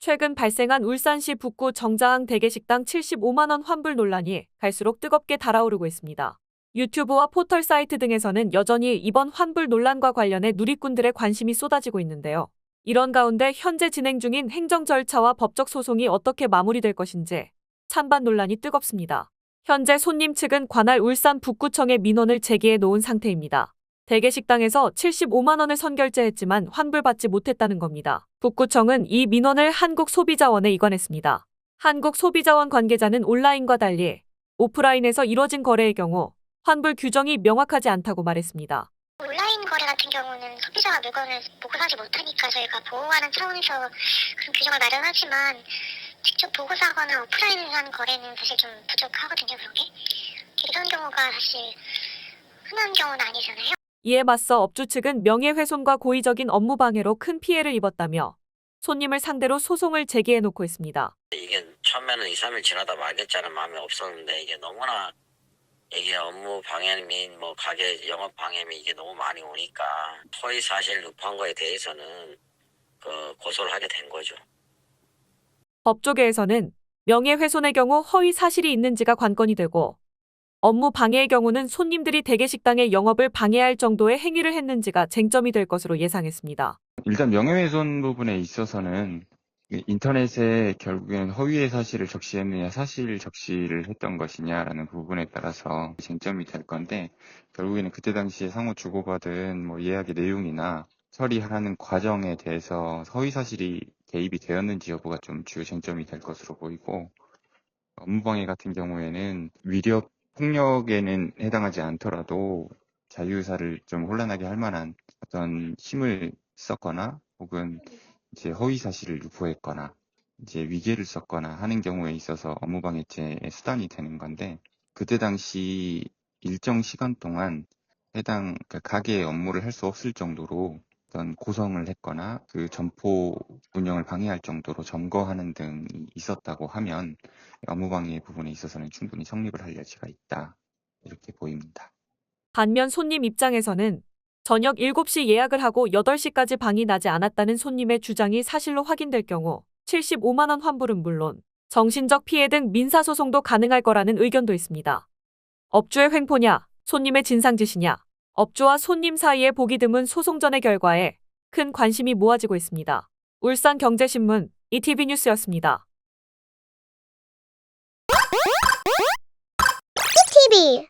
최근 발생한 울산시 북구 정자항 대게식당 75만원 환불 논란이 갈수록 뜨겁게 달아오르고 있습니다. 유튜브와 포털 사이트 등에서는 여전히 이번 환불 논란과 관련해 누리꾼들의 관심이 쏟아지고 있는데요. 이런 가운데 현재 진행 중인 행정 절차와 법적 소송이 어떻게 마무리될 것인지 찬반 논란이 뜨겁습니다. 현재 손님 측은 관할 울산 북구청에 민원을 제기해 놓은 상태입니다. 대게식당에서 75만 원을 선결제했지만 환불받지 못했다는 겁니다. 북구청은 이 민원을 한국소비자원에 이관했습니다. 한국소비자원 관계자는 온라인과 달리 오프라인에서 이뤄진 거래의 경우 환불 규정이 명확하지 않다고 말했습니다. 온라인 거래 같은 경우는 소비자가 물건을 보고 사지 못하니까 저희가 보호하는 차원에서 그런 규정을 마련하지만 직접 보고 사거나 오프라인에서 하는 거래는 사실 좀 부족하거든요 그런 게 이런 경우가 사실 흔한 경우는 아니잖아요 이에 맞서 업주 측은 명예훼손과 고의적인 업무 방해로 큰 피해를 입었다며 손님을 상대로 소송을 제기해 놓고 있습니다. 이게 처음에는 2, 3일 지나다 말겠자는 마음이 없었는데 이게 너무나 이게 업무 방해 및 뭐 가게 영업 방해 및 이게 너무 많이 오니까 허위 사실 유포한 거에 대해서는 그 고소를 하게 된 거죠. 법조계에서는 명예훼손의 경우 허위 사실이 있는지가 관건이 되고 업무 방해의 경우는 손님들이 대게식당의 영업을 방해할 정도의 행위를 했는지가 쟁점이 될 것으로 예상했습니다. 일단 명예훼손 부분에 있어서는 이 인터넷에 결국에는 허위의 사실을 적시했느냐, 사실 적시를 했던 것이냐라는 부분에 따라서 쟁점이 될 건데, 결국에는 그때 당시에 상호 주고받은 뭐 예약의 내용이나 처리하는 과정에 대해서 허위 사실이 개입이 되었는지 여부가 좀 주요 쟁점이 될 것으로 보이고, 업무방해 같은 경우에는 위력 폭력에는 해당하지 않더라도 자유의사를 좀 혼란하게 할 만한 어떤 힘을 썼거나 혹은 이제 허위 사실을 유포했거나 이제 위계를 썼거나 하는 경우에 있어서 업무방해죄의 수단이 되는 건데 그때 당시 일정 시간 동안 해당 그 가게의 업무를 할 수 없을 정도로 어떤 고성을 했거나 그 점포 운영을 방해할 정도로 점거하는 등이 있었다고 하면 업무방해 부분에 있어서는 충분히 성립을 할 여지가 있다 이렇게 보입니다. 반면 손님 입장에서는 저녁 7시 예약을 하고 8시까지 방이 나지 않았다는 손님의 주장이 사실로 확인될 경우 75만 원 환불은 물론 정신적 피해 등 민사소송도 가능할 거라는 의견도 있습니다. 업주의 횡포냐, 손님의 진상짓이냐, 업주와 손님 사이의 보기 드문 소송 전의 결과에 큰 관심이 모아지고 있습니다. 울산경제신문 ETV 뉴스였습니다. TV